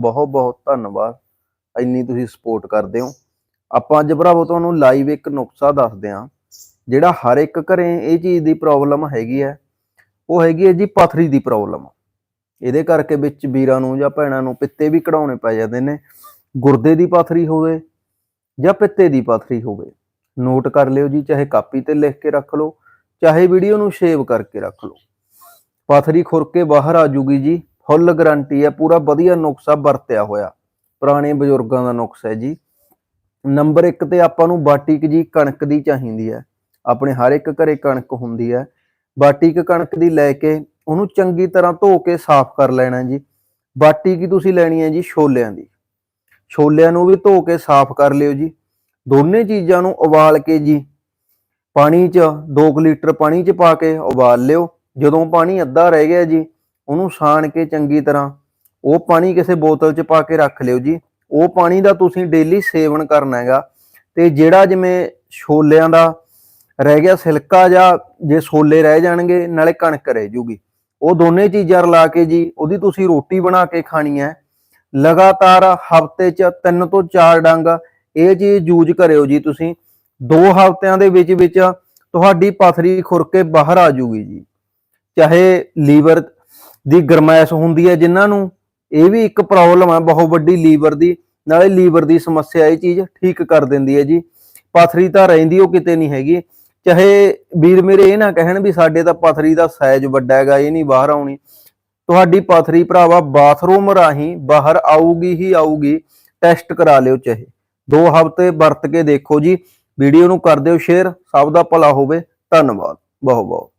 ਬਹੁਤ ਬਹੁਤ ਧੰਨਵਾਦ। ਇੰਨੀ ਤੁਸੀਂ ਸਪੋਰਟ ਕਰਦੇ ਹੋ। ਆਪਾਂ ਅੱਜ ਭਰਾਵੋ ਤੁਹਾਨੂੰ ਲਾਈਵ ਇੱਕ ਨੁਕਸਾ ਦੱਸਦੇ ਹਾਂ, ਜਿਹੜਾ ਹਰ ਇੱਕ ਘਰੇ ਇਹ ਚੀਜ਼ ਦੀ ਪ੍ਰੋਬਲਮ ਹੈਗੀ ਹੈ। ਉਹ ਹੈਗੀ ਹੈ ਜੀ ਪਥਰੀ ਦੀ ਪ੍ਰੋਬਲਮ ਇਹਦੇ ਕਰਕੇ ਵਿੱਚ ਵੀਰਾਂ ਨੂੰ ਜਾਂ ਭੈਣਾਂ ਨੂੰ ਪਿੱਤੇ ਵੀ ਕਢਾਉਣੇ ਪੈ ਜਾਂਦੇ ਨੇ। ਗੁਰਦੇ ਦੀ ਪਥਰੀ ਹੋਵੇ ਜਾਂ ਪਿੱਤੇ ਦੀ ਪਥਰੀ ਹੋਵੇ। ਨੋਟ ਕਰ ਲਿਓ ਜੀ, ਚਾਹੇ ਕਾਪੀ ਤੇ ਲਿਖ ਕੇ ਰੱਖ ਲਓ, ਚਾਹੇ ਵੀਡੀਓ ਨੂੰ ਸੇਵ ਕਰਕੇ ਰੱਖ ਲਓ। ਪਥਰੀ ਖੁਰ ਕੇ ਬਾਹਰ ਆ ਜੂਗੀ ਜੀ। ਫੁੱਲ ਗਰੰਟੀ ਹੈ, ਪੂਰਾ ਵਧੀਆ ਨੁਕਸਾ ਵਰਤਿਆ ਹੋਇਆ। ਪੁਰਾਣੇ ਬਜ਼ੁਰਗਾਂ ਦਾ ਨੁਕਸ ਹੈ ਜੀ। ਨੰਬਰ 1 ਤੇ ਆਪਾਂ ਨੂੰ ਬਾਟੀਕ ਜੀ ਕਣਕ ਦੀ ਚਾਹੀਦੀ ਹੈ। ਆਪਣੇ ਹਰ ਇੱਕ ਘਰੇ ਕਣਕ ਹੁੰਦੀ ਹੈ। ਬਾਟੀਕ ਕਣਕ ਦੀ ਲੈ ਕੇ ਉਹਨੂੰ ਚੰਗੀ ਤਰ੍ਹਾਂ ਧੋ ਕੇ ਸਾਫ਼ ਕਰ ਲੈਣਾ ਜੀ। ਬਾਟੀ ਕੀ ਤੁਸੀਂ ਲੈਣੀ ਹੈ ਜੀ? ਛੋਲਿਆਂ ਦੀ। ਛੋਲਿਆਂ ਨੂੰ ਵੀ ਧੋ ਕੇ ਸਾਫ਼ ਕਰ ਲਿਓ ਜੀ। ਦੋਨੇ ਚੀਜ਼ਾਂ ਨੂੰ ਉਬਾਲ ਕੇ ਜੀ, ਪਾਣੀ 'ਚ 2 ਲੀਟਰ ਪਾਣੀ 'ਚ ਪਾ ਕੇ ਉਬਾਲ ਲਿਓ। ਜਦੋਂ ਪਾਣੀ ਅੱਧਾ ਰਹਿ ਗਿਆ ਜੀ ਉਹਨੂੰ ਛਾਣ ਕੇ ਚੰਗੀ ਤਰ੍ਹਾਂ ਉਹ ਪਾਣੀ ਕਿਸੇ ਬੋਤਲ 'ਚ ਪਾ ਕੇ ਰੱਖ ਲਿਓ ਜੀ। ਉਹ ਪਾਣੀ ਦਾ ਤੁਸੀਂ ਡੇਲੀ ਸੇਵਨ ਕਰਨਾ ਹੈਗਾ ਤੇ ਜਿਹੜਾ ਜਿਵੇਂ ਛੋਲਿਆਂ ਦਾ ਰਹਿ ਗਿਆ ਸਿਲਕਾ ਜਾਂ ਜੇ ਛੋਲੇ ਰਹਿ ਜਾਣਗੇ ਨਾਲੇ ਕਣਕ ਰਹਿ ਜੂਗੀ। ਉਹ ਦੋਨੇ ਚੀਜ਼ਾਂ ਰਲਾ ਕੇ ਜੀ, ਉਹਦੀ ਤੁਸੀਂ ਰੋਟੀ ਬਣਾ ਕੇ ਖਾਣੀ ਹੈ। ਲਗਾਤਾਰ ਹਫ਼ਤੇ 'ਚ ਤਿੰਨ ਤੋਂ ਚਾਰ ਡੰਗ ਇਹ ਚੀਜ਼ ਯੂਜ਼ ਕਰਿਓ ਜੀ ਤੁਸੀਂ। ਦੋ ਹਫ਼ਤਿਆਂ ਦੇ ਵਿੱਚ ਵਿੱਚ ਤੁਹਾਡੀ ਪਥਰੀ ਖੁਰ ਕੇ ਬਾਹਰ ਆ ਜੂਗੀ ਜੀ। ਚਾਹੇ ਲੀਵਰ ਦੀ ਗਰਮੈਸ਼ ਹੁੰਦੀ ਹੈ ਜਿਨ੍ਹਾਂ ਨੂੰ ਇਹ ਵੀ ਇੱਕ ਪ੍ਰੋਬਲਮ ਹੈ ਬਹੁਤ ਵੱਡੀ ਲੀਵਰ ਦੀ, ਨਾਲੇ ਲੀਵਰ ਦੀ ਸਮੱਸਿਆ ਇਹ ਚੀਜ਼ ਠੀਕ ਕਰ ਦਿੰਦੀ ਹੈ ਜੀ। ਪਥਰੀ ਤਾਂ ਰਹਿੰਦੀ, ਉਹ ਕਿਤੇ ਨਹੀਂ ਹੈਗੀ। ਚਾਹੇ ਵੀਰ ਮੇਰੇ ਇਹ ਨਾ ਕਹਿਣ ਵੀ ਸਾਡੇ ਤਾਂ ਪਥਰੀ ਦਾ ਸਾਈਜ਼ ਵੱਡਾ ਹੈਗਾ, ਇਹ ਨਹੀਂ ਬਾਹਰ ਆਉਣੀ। ਤੁਹਾਡੀ ਪਥਰੀ ਭਰਾਵਾ ਬਾਥਰੂਮ ਰਾਹੀਂ ਬਾਹਰ ਆਊਗੀ ਹੀ ਆਊਗੀ ਟੈਸਟ ਕਰਾ ਲਿਓ ਚਾਹੇ। ਦੋ ਹਫ਼ਤੇ ਵਰਤ ਕੇ ਦੇਖੋ ਜੀ, ਵੀਡੀਓ ਨੂੰ ਕਰ ਦਿਓ ਸ਼ੇਅਰ ਸਭ ਦਾ ਭਲਾ ਹੋਵੇ। ਧੰਨਵਾਦ ਬਹੁਤ ਬਹੁਤ